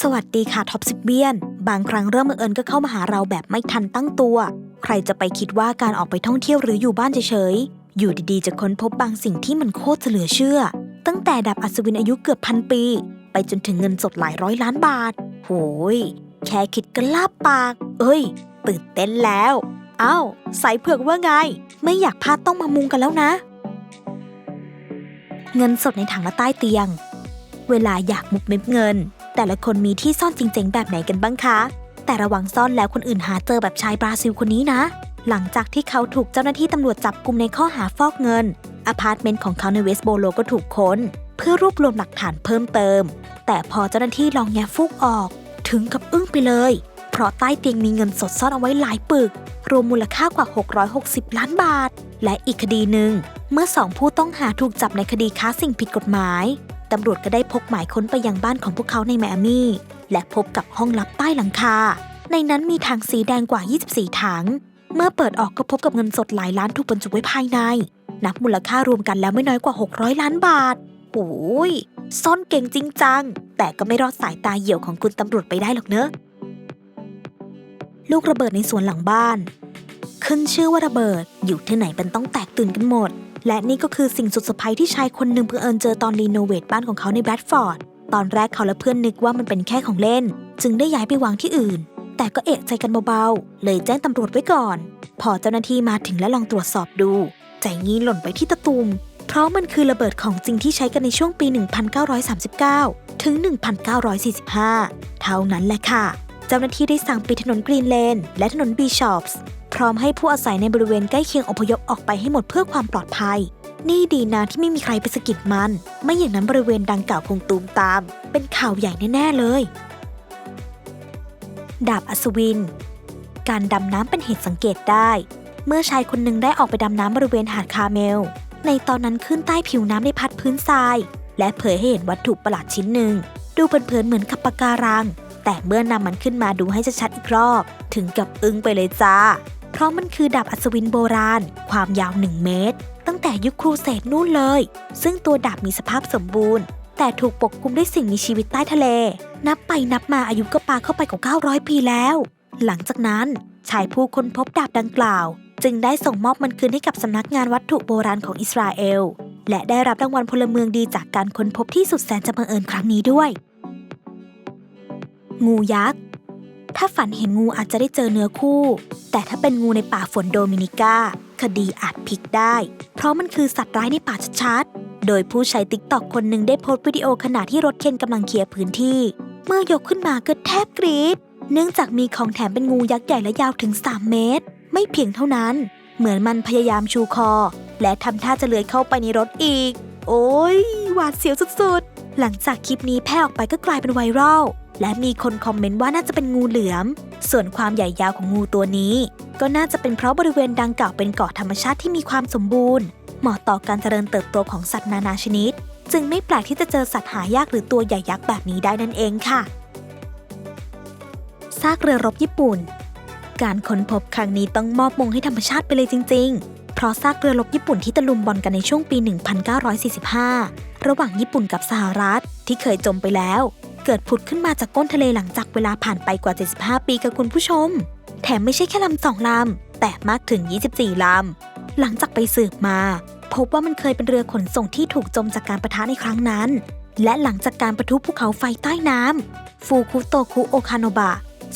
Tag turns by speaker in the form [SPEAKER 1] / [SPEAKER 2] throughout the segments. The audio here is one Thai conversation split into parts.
[SPEAKER 1] สวัสดีค่ะท็อปสิบเบียน บางครั้งเรื่องบังเอิญก็เข้ามาหาเราแบบไม่ทันตั้งตัว ใครจะไปคิดว่าการออกไปท่องเที่ยวหรืออยู่บ้านเฉยๆ อยู่ดีๆ จะค้นพบบางสิ่งที่มันโคตรจะเหลือเชื่อ ตั้งแต่ดับอัศวินอายุเกือบพันปี ไปจนถึงเงินสดหลายร้อยล้านบาท โหย แค่คิดก็ลาบปาก เอ้ย ตื่นเต้นแล้ว เอ้าสายเผือกว่าไง ไม่อยากพลาดต้องมามุงกันแล้วนะ เงินสดในถังละใต้เตียง เวลาอยากมุกเม็ดเงิน แต่ละคนมีที่ซ่อนจริงๆ แบบไหนกันบ้างคะ แต่ระวังซ่อนแล้วคนอื่นหาเจอแบบชายบราซิลคนนี้นะ หลังจากที่เขาถูกเจ้าหน้าที่ตำรวจจับกุมในข้อหาฟอกเงิน อพาร์ตเมนต์ของเขาในเวสต์โบโลก็ถูกค้น เพื่อรวบรวมหลักฐานเพิ่มเติม แต่พอเจ้าหน้าที่ลองแงะฟูกออก ถึงกับอึ้งไปเลย เพราะใต้เตียงมีเงินสดซ่อนเอาไว้หลายปึก รวมมูลค่ากว่า 660 ล้านบาทและอีกคดีหนึ่ง เมื่อสองผู้ต้องหาถูกจับในคดีค้าสิ่งผิดกฎหมาย ตำรวจก็ได้พกหมายค้นไปยังบ้านของพวกเขาในไมอามี่ และพบกับห้องลับใต้หลังคา ในนั้นมีถังสีแดงกว่า 24 ถัง เมื่อเปิดออกก็พบกับเงินสดหลายล้านถูกบรรจุไว้ภายใน นับมูลค่ารวมกันแล้วไม่น้อยกว่า 600 ล้านบาทโอ้ยซ่อนเก่งจริงจัง แต่ก็ไม่รอดสายตาเหี่ยวของคุณตำรวจไปได้หรอกเนอะ ลูกระเบิดในสวนหลังบ้าน ขึ้นชื่อว่าระเบิดอยู่ที่ไหนเป็นต้องแตกตื่นกันหมด และนี่ก็คือสิ่งสุดเซอร์ไพรส์ที่ชายคนหนึ่งเพิ่งเอิญเจอตอนรีโนเวทบ้านของเขาในแบรดฟอร์ด ตอนแรกเขาและเพื่อนนึกว่ามันเป็นแค่ของเล่น จึงได้ย้ายไปวางที่อื่น แต่ก็เอกใจกันเบาๆ เลยแจ้งตำรวจไว้ก่อน พอเจ้าหน้าที่มาถึงและลองตรวจสอบดู ใจงี้หล่นไปที่ตะตุ่มเพราะมันคือระเบิดของจริงที่ใช้กันในช่วงปี 1939 ถึง 1945 เท่านั้นแหละค่ะ เจ้าหน้าที่ได้สั่งปิดถนนกรีนเลนและถนนบีชอปส์ ร้อมให้ผู้อาศัยในบริเวณใกล้เคียงอพยพออกไปให้หมดเพื่อความปลอดภัย นี่ดีนะที่ไม่มีใครไปสะกิดมัน ไม่อย่างนั้นบริเวณดังกล่าวคงตูมตาม เป็นข่าวใหญ่แน่ๆเลย ดาบอัศวิน การดำน้ำเป็นเหตุสังเกตได้ เมื่อชายคนหนึ่งได้ออกไปดำน้ำบริเวณหาดคาเมล ในตอนนั้นขึ้นใต้ผิวน้ำได้พัดพื้นทราย และเผยให้เห็นวัตถุประหลาดชิ้นหนึ่ง ดูเผินๆเหมือนกับปะการังแต่เมื่อนำมันขึ้นมาดูให้ชัดๆอีกรอบ ถึงกับอึ้งไปเลยจ้า ราะมันคือดาบอัศวินโบราณ ความยาว 1 เมตร ตั้งแต่ยุคครูเสดนู่นเลย ซึ่งตัวดาบมีสภาพสมบูรณ์ แต่ถูกปกคลุมด้วยสิ่งมีชีวิตใต้ทะเล นับไปนับมาอายุก็ปาเข้าไปกว่า900 ปีแล้ว หลังจากนั้นชายผู้ค้นพบดาบดังกล่าว จึงได้ส่งมอบมันคืนให้กับสำนักงานวัตถุโบราณของอิสราเอล และได้รับรางวัลพลเมืองดีจากการค้นพบที่สุดแสนจะบังเอิญครั้งนี้ด้วย งูยักษ์ ถ้าฝันเห็นงูอาจจะได้เจอเนื้อคู่ แต่ถ้าเป็นงูในป่าฝนโดมินิกาคดีอาจพลิกได้ เพราะมันคือสัตว์ร้ายในป่าชัดๆ โดยผู้ใช้ติ๊กตอกคนหนึ่งได้โพสต์วิดีโอขณะที่รถเคนกำลังเคลียร์พื้นที่ เมื่อยกขึ้นมาก็แทบกรี๊ด เนื่องจากมีของแถมเป็นงูยักษ์ใหญ่และยาวถึง 3 เมตร ไม่เพียงเท่านั้น เหมือนมันพยายามชูคอ และทำท่าจะเลื้อยเข้าไปในรถอีก โอ้ยหวาดเสียวสุดๆ หลังจากคลิปนี้แพร่ออกไปก็กลายเป็นไวรัล และมีคนคอมเมนต์ว่าน่าจะเป็นงูเหลือม ส่วนความใหญ่ยาวของงูตัวนี้ ก็น่าจะเป็นเพราะบริเวณดังกล่าวเป็นเกาะธรรมชาติที่มีความสมบูรณ์ เหมาะต่อการเจริญเติบโตของสัตว์นานาชนิด จึงไม่แปลกที่จะเจอสัตว์หายากหรือตัวใหญ่ยักษ์แบบนี้ได้นั่นเองค่ะ ซากเรือรบญี่ปุ่น การค้นพบครั้งนี้ต้องมอบมงให้ธรรมชาติไปเลยจริงๆเพราะซากเรือรบญี่ปุ่นที่ตะลุมบอลกันในช่วงปี 1945 ระหว่างญี่ปุ่นกับสหรัฐที่เคยจมไปแล้ว เกิดผุดขึ้นมาจากก้นทะเลหลังจากเวลาผ่านไปกว่า 75 ปีกับคุณผู้ชม แถมไม่ใช่แค่ลำสองลำ แต่มากถึง 24 ลำ หลังจากไปสืบมา พบว่ามันเคยเป็นเรือขนส่งที่ถูกจมจากการประทะในครั้งนั้น และหลังจากการประทุภูเขาไฟใต้น้ำฟูคุโตคุโอคาโนบะ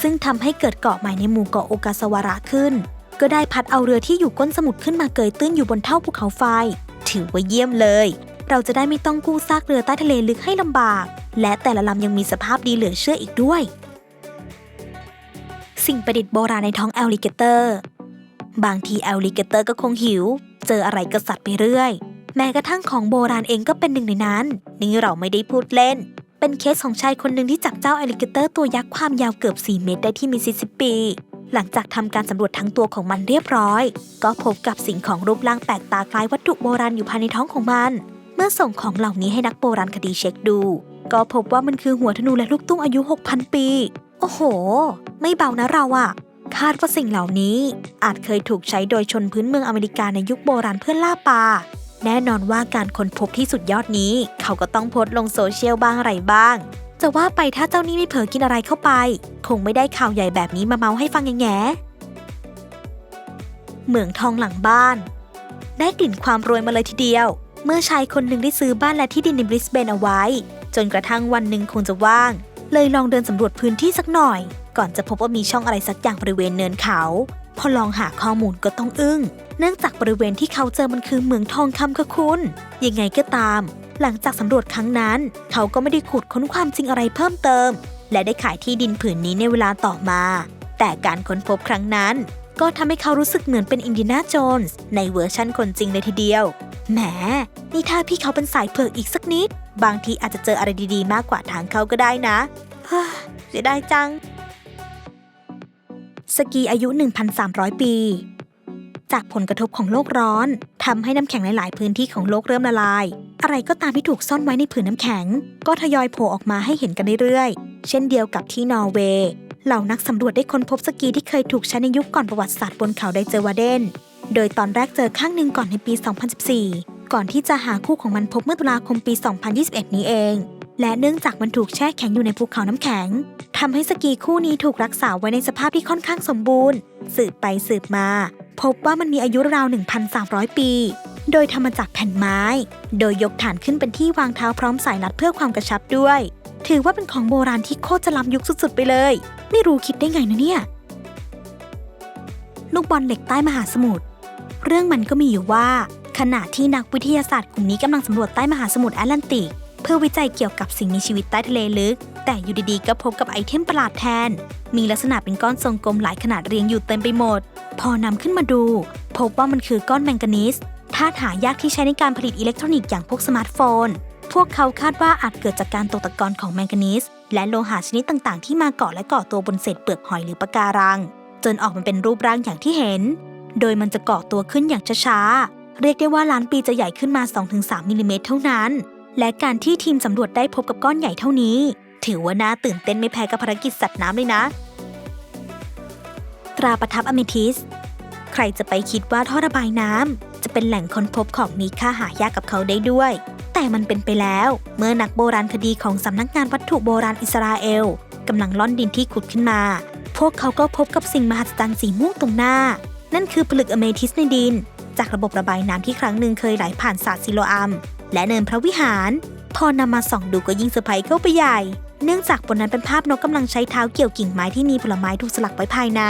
[SPEAKER 1] ซึ่งทำให้เกิดเกาะใหม่ในหมู่เกาะโอกาสวาระขึ้น ก็ได้พัดเอาเรือที่อยู่ก้นสมุทรขึ้นมาเกยตื้นอยู่บนเท่าภูเขาไฟ ถือว่าเยี่ยมเลย เราจะได้ไม่ต้องกู้ซากเรือใต้ทะเลลึกให้ลำบาก และแต่ละลำยังมีสภาพดีเหลือเชื่ออีกด้วย สิ่งประดิษฐ์โบราณในท้องแอลลิเกเตอร์ บางทีแอลลิเกเตอร์ก็คงหิว เจออะไรก็สัตว์ไปเรื่อย แม้กระทั่งของโบราณเองก็เป็นหนึ่งในนั้น นี่เราไม่ได้พูดเล่น เป็นเคสของชายคนหนึ่งที่จับเจ้าแอลลิเกเตอร์ตัวยักษ์ความยาวเกือบ 4 เมตรได้ที่มิสซิสซิปปีหลังจากทำการสำรวจทั้งตัวของมันเรียบร้อย ก็พบกับสิ่งของรูปร่างแปลกตาคล้ายวัตถุโบราณอยู่ภายในท้องของมัน เมื่อส่งของเหล่านี้ให้นักโบราณคดีเช็คดู ก็พบว่ามันคือหัวธนูและลูกตุ้งอายุ 6,000 ปี โอ้โห ไม่เบานะเราอะคาดว่าสิ่งเหล่านี้อาจเคยถูกใช้โดยชนพื้นเมืองอเมริกาในยุคโบราณเพื่อล่าปลาแน่นอนว่าการค้นพบที่สุดยอดนี้ เขาก็ต้องโพสต์ลงโซเชียลบ้างอะไรบ้าง จะว่าไปถ้าเจ้านี่ไม่เผลอกินอะไรเข้าไป คงไม่ได้ข่าวใหญ่แบบนี้มาเมาให้ฟังแง่เหมืองทองหลังบ้าน ได้กลิ่นความรวยมาเลยทีเดียว เมื่อชายคนหนึ่งได้ซื้อบ้านและที่ดินในบริสเบนเอาไว้ จนกระทั่งวันหนึ่งคงจะว่าง เลยลองเดินสำรวจพื้นที่สักหน่อย ก่อนจะพบว่ามีช่องอะไรสักอย่างบริเวณเนินเขา พอลองหาข้อมูลก็ต้องอึ้ง เนื่องจากบริเวณที่เขาเจอมันคือเหมืองทองคำค่ะคุณ ยังไงก็ตาม หลังจากสำรวจครั้งนั้น เขาก็ไม่ได้ขุดค้นความจริงอะไรเพิ่มเติม และได้ขายที่ดินผืนนี้ในเวลาต่อมา แต่การค้นพบครั้งนั้น ก็ทำให้เขารู้สึกเหมือนเป็นอินดีนาโจนส์ในเวอร์ชั่นคนจริงเลยทีเดียว แหม นี่ถ้าพี่เขาเป็นสายเผือกอีกสักนิด บางทีอาจจะเจออะไรดีๆ มากกว่าทางเขาก็ได้นะเสียดายจัง สกีอายุ 1,300 ปี จากผลกระทบของโลกร้อนทำให้น้ำแข็งหลายๆพื้นที่ของโลกเริ่มละลาย อะไรก็ตามที่ถูกซ่อนไว้ในผืนน้ำแข็ง ก็ทยอยโผล่ออกมาให้เห็นกันเรื่อยๆ เช่นเดียวกับที่นอร์เวย์เหล่านักสำรวจได้ค้นพบสกีที่เคยถูกใช้ในยุคก่อนประวัติศาสตร์บนเขาไดเจอวาเดน โดยตอนแรกเจอข้างหนึ่งก่อนในปี 2014 ก่อนที่จะหาคู่ของมันพบเมื่อตุลาคมปี 2021 นี้เอง และเนื่องจากมันถูกแช่แข็งอยู่ในภูเขาน้ำแข็งทำให้สกีคู่นี้ถูกรักษาไว้ในสภาพที่ค่อนข้างสมบูรณ์ สืบไปสืบมา พบว่ามันมีอายุราว 1,300 ปี โดยทำมาจากแผ่นไม้ โดยยกฐานขึ้นเป็นที่วางเท้าพร้อมสายรัดเพื่อความกระชับด้วย ถือว่าเป็นของโบราณที่โคตรจะล้ำยุคสุดๆ ไปเลย ไม่รู้คิดได้ไงนะเนี่ยลูกบอลเหล็กใต้มหาสมุทร เรื่องมันก็มีอยู่ว่า ขณะที่นักวิทยาศาสตร์กลุ่มนี้กำลังสำรวจใต้มหาสมุทรแอตแลนติก เพื่อวิจัยเกี่ยวกับสิ่งมีชีวิตใต้ทะเลลึก แต่อยู่ดีๆก็พบกับไอเทมประหลาดแทน มีลักษณะเป็นก้อนทรงกลมหลายขนาดเรียงอยู่เต็มไปหมด พอนำขึ้นมาดู พบว่ามันคือก้อนแมงกานีสธาตุหายากที่ใช้ในการผลิตอิเล็กทรอนิกส์อย่างพวกสมาร์ทโฟน พวกเขาคาดว่าอาจเกิดจากการตกตะกอนของแมงกานีสและโลหะชนิดต่างๆ ที่มาเกาะและเกาะตัวบนเศษเปลือกหอยหรือปะการัง จนออกมาเป็นรูปร่างอย่างที่เห็น โดยมันจะเกาะตัวขึ้นอย่างช้าๆ เรียกได้ว่าล้านปีจะใหญ่ขึ้นมา 2-3มิลลิเมตรเท่านั้น และการที่ทีมสำรวจได้พบกับก้อนใหญ่เท่านี้ ถือว่าน่าตื่นเต้นไม่แพ้กับภารกิจสัตว์น้ำเลยนะ ตราประทับอเมทิส ใครจะไปคิดว่าท่อระบายน้ำจะเป็นแหล่งค้นพบของมีค่าหายากกับเขาได้ด้วย แต่มันเป็นไปแล้ว เมื่อนักโบราณคดีของสำนักงานวัตถุโบราณอิสราเอลกำลังล่อนดินที่ขุดขึ้นมา พวกเขาก็พบกับสิ่งมหัศจรรย์สีม่วงตรงหน้า นั่นคือผลึกอเมทิสในดิน จากระบบระบายน้ำที่ครั้งหนึ่งเคยไหลผ่านสาดซิโลอัม และเนินพระวิหาร พอนำมาส่องดูก็ยิ่งเซอร์ไพรส์เข้าไปใหญ่ เนื่องจากบนนั้นเป็นภาพนกกำลังใช้เท้าเกี่ยวกิ่งไม้ที่มีผลไม้ถูกสลักไว้ภายใน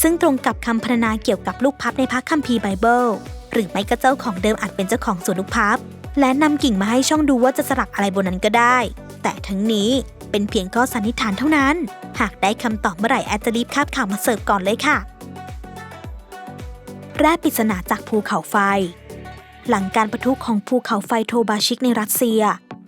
[SPEAKER 1] ซึ่งตรงกับคำพรรณนาเกี่ยวกับลูกพับในพระคัมภีร์ไบเบิลหรือไม่ก็เจ้าของเดิมอาจเป็นเจ้าของสวนลูกพับ และนำกิ่งมาให้ช่องดูว่าจะสลักอะไรบนนั้นก็ได้ แต่ทั้งนี้เป็นเพียงข้อสันนิษฐานเท่านั้น หากได้คำตอบเมื่อไหร่แอดจะรีบคาบข่าวมาเสิร์ฟก่อนเลยค่ะ แร่ปริศนาจากภูเขาไฟ หลังการประทุของภูเขาไฟโทบาชิกในรัสเซีย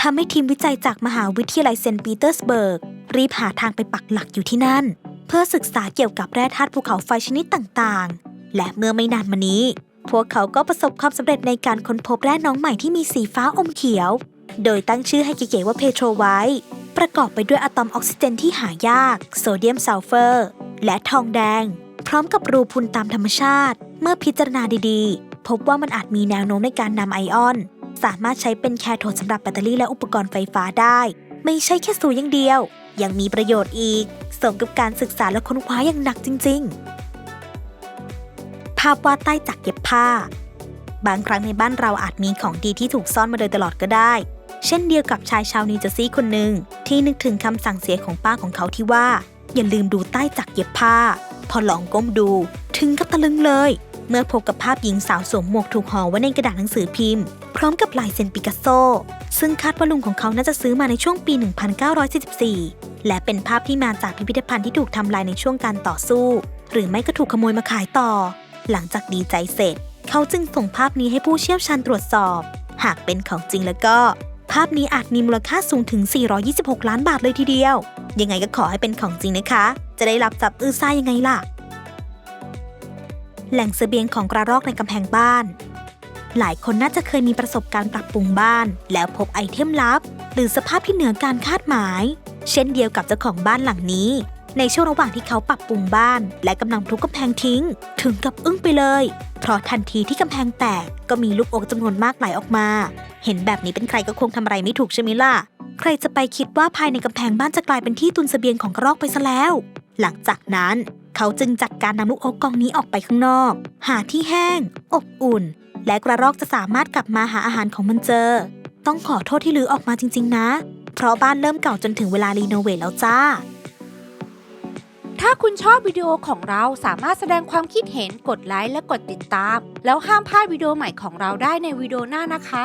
[SPEAKER 1] ทำให้ทีมวิจัยจากมหาวิทยาลัยเซนต์ปีเตอร์สเบิร์ก รีบหาทางไปปักหลักอยู่ที่นั่น เพื่อศึกษาเกี่ยวกับแร่ธาตุภูเขาไฟชนิดต่างๆ และเมื่อไม่นานมานี้ พวกเขาก็ประสบความสำเร็จในการค้นพบแร่น้องใหม่ที่มีสีฟ้าอมเขียว โดยตั้งชื่อให้เก๋ๆว่าเพโทรไวท์ประกอบไปด้วยอะตอมออกซิเจนที่หายาก โซเดียมซัลเฟอร์ และทองแดง พร้อมกับรูพุนตามธรรมชาติ เมื่อพิจารณาดีๆ พบว่ามันอาจมีแนวโน้มในการนำไอออน สามารถใช้เป็นแคโทดสำหรับแบตเตอรี่และอุปกรณ์ไฟฟ้าได้ ไม่ใช่แค่สูอย่างเดียว ยังมีประโยชน์อีก สมกับการศึกษาและค้นคว้าอย่างหนักจริง ๆ ภาพวาดใต้จักรเย็บผ้า บางครั้งในบ้านเราอาจมีของดีที่ถูกซ่อนมาโดยตลอดก็ได้ เช่นเดียวกับชายชาวนิวเจอร์ซีย์คนหนึ่งที่นึกถึงคำสั่งเสียของป้าของเขาที่ว่า อย่าลืมดูใต้จักรเย็บผ้า พอลองก้มดูถึงกับตะลึงเลย เมื่อพบกับภาพหญิงสาวสวมหมวกถูกห่อไว้ในกระดาษหนังสือพิมพ์ พร้อมกับลายเซ็นปิกัสโซ ซึ่งคาดว่าลุงของเขาน่าจะซื้อมาในช่วงปี 1944 และเป็นภาพที่มาจากพิพิธภัณฑ์ที่ถูกทำลายในช่วงการต่อสู้ หรือไม่ก็ถูกขโมยมาขายต่อ หลังจากดีใจเสร็จ เขาจึงส่งภาพนี้ให้ผู้เชี่ยวชาญตรวจสอบ หากเป็นของจริงแล้วก็ ภาพนี้อาจมีมูลค่าสูงถึง 426 ล้านบาทเลยทีเดียว ยังไงก็ขอให้เป็นของจริงนะคะ จะได้รับจับอื้อซ่ายังไงล่ะ แหล่งเสบียงของกระรอกในกำแพงบ้าน หลายคนน่าจะเคยมีประสบการณ์ปรับปรุงบ้าน แล้วพบไอเทมลับ หรือสภาพที่เหนือการคาดหมาย เช่นเดียวกับเจ้าของบ้านหลังนี้ ในช่วงระหว่างที่เขาปรับปรุงบ้าน และกำลังทุบกำแพงทิ้ง ถึงกับอึ้งไปเลย เพราะทันทีที่กำแพงแตกก็มีลูกอกจำนวนมากไหลออกมา เห็นแบบนี้เป็นใครก็คงทำอะไรไม่ถูกใช่ไหมล่ะใครจะไปคิดว่าภายในกำแพงบ้านจะกลายเป็นที่ตุนเสบียงของกระรอกไปซะแล้ว หลังจากนั้น เขาจึงจัดการนำลูกโอ๊กกองนี้ออกไปข้างนอก หาที่แห้ง อบอุ่น และกระรอกจะสามารถกลับมาหาอาหารของมันเจอ ต้องขอโทษที่ลือออกมาจริง ๆ นะ เพราะบ้านเริ่มเก่าจนถึงเวลารีโนเวทแล้วจ้า
[SPEAKER 2] ถ้าคุณชอบวิดีโอของเราสามารถแสดงความคิดเห็นกดไลค์และกดติดตาม แล้วห้ามพลาดวิดีโอใหม่ของเราได้ในวิดีโอหน้านะคะ